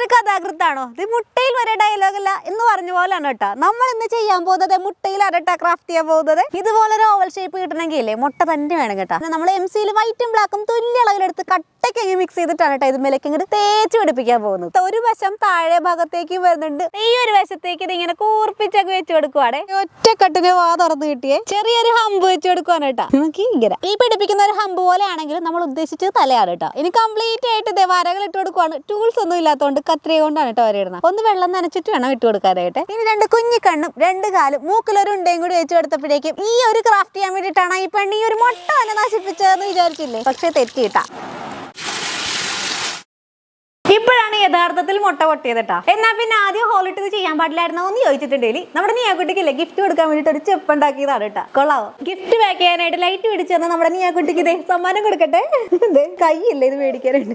ഞാനൊരു കഥാകൃത്താണോ? ഇത് മുട്ടയിൽ വരെ ഡയലോഗ് അല്ല എന്ന് പറഞ്ഞ പോലെയാണ് കേട്ടോ. നമ്മൾ ഇന്ന് ചെയ്യാൻ പോകുന്നത് മുട്ടയിൽ അരട്ട ക്രാഫ്റ്റ് ചെയ്യാൻ പോകുന്നത്. ഇതുപോലെ ഒരു ഓവൽ ഷേപ്പ് കിട്ടണമെങ്കിൽ മുട്ട തന്നെ വേണം കേട്ടോ. നമ്മൾ എം സിയിൽ വൈറ്റും ബ്ലാക്കും തുല്യ അളവിലെടുത്ത് കട്ടയ്ക്ക് മിക്സ് ചെയ്തിട്ടാണ് കേട്ടോ ഇത് മേലേക്ക് ഇങ്ങോട്ട് തേച്ച് പിടിപ്പിക്കാൻ പോകുന്നത്. ഒരു വശം താഴെ ഭാഗത്തേക്ക് വരുന്നുണ്ട്. ഈ ഒരു വശത്തേക്ക് ഇത് ഇങ്ങനെ കൂർപ്പിച്ചൊക്കെ വെച്ച് കൊടുക്കുവാണ്. ഒറ്റക്കെട്ടിന് വാ തുറന്ന് കിട്ടിയേ. ചെറിയൊരു ഹമ്പ് വെച്ച് കൊടുക്കുവാണ് കേട്ടോ നമുക്ക് ഇങ്ങനെ. ഈ പിടിപ്പിക്കുന്ന ഒരു ഹമ്പ് പോലെ ആണെങ്കിലും നമ്മൾ ഉദ്ദേശിച്ചത് തലയാണ് കേട്ടോ ഇനി കംപ്ലീറ്റ് ആയിട്ട് ദേ വരകൾ ഇട്ട് കൊടുക്കുവാണ്. ടൂൾസ് ഒന്നും ഇല്ലാത്തതുകൊണ്ട് കത്രിക കൊണ്ടാണ് കേട്ടോ വരയിടുന്നത് ഒന്ന് വെള്ളം നനച്ചിട്ട് വേണം ഇട്ട് കൊടുക്കാനായിട്ട്. ഇനി രണ്ട് കുഞ്ഞിക്കണ്ണും രണ്ട് കാലും മൂക്കിലൊരു ഉണ്ടയും കൂടി വെച്ച് കൊടുത്തപ്പോഴേക്കും ഈ ഒരു ക്രാഫ്റ്റ് ചെയ്യാൻ വേണ്ടിയിട്ടാണ് ഈ പെണ്ണി ഒരു മുട്ട തന്നെ നശിപ്പിച്ചതെന്ന് വിചാരിച്ചില്ലേ? പക്ഷെ തെറ്റിയിട്ടാ. ഇപ്പോഴാണ് യഥാർത്ഥത്തിൽ മുട്ട പൊട്ടിയത് കേട്ടോ എന്നാ പിന്നെ ആദ്യം ഹോളിട്ട് ഇത് ചെയ്യാൻ പാടില്ലായിരുന്നോ എന്ന് ചോദിച്ചിട്ടുണ്ടെങ്കിൽ നമ്മുടെ നീയാക്കുട്ടിക്കില്ലേ ഗിഫ്റ്റ് കൊടുക്കാൻ വേണ്ടിട്ട് ഒരു ചെപ്പ് ഉണ്ടാക്കിയതാണ് കേട്ടോ കൊള്ളാവോ? ഗിഫ്റ്റ് പാക്ക് ചെയ്യാനായിട്ട് ലൈറ്റ് പിടിച്ചു തന്ന നമ്മുടെ നീയാക്കുട്ടിക്ക് ഇതേ സമ്മാനം കൊടുക്കട്ടെ? കൈയില്ല ഇത് മേടിക്കാനുണ്ട്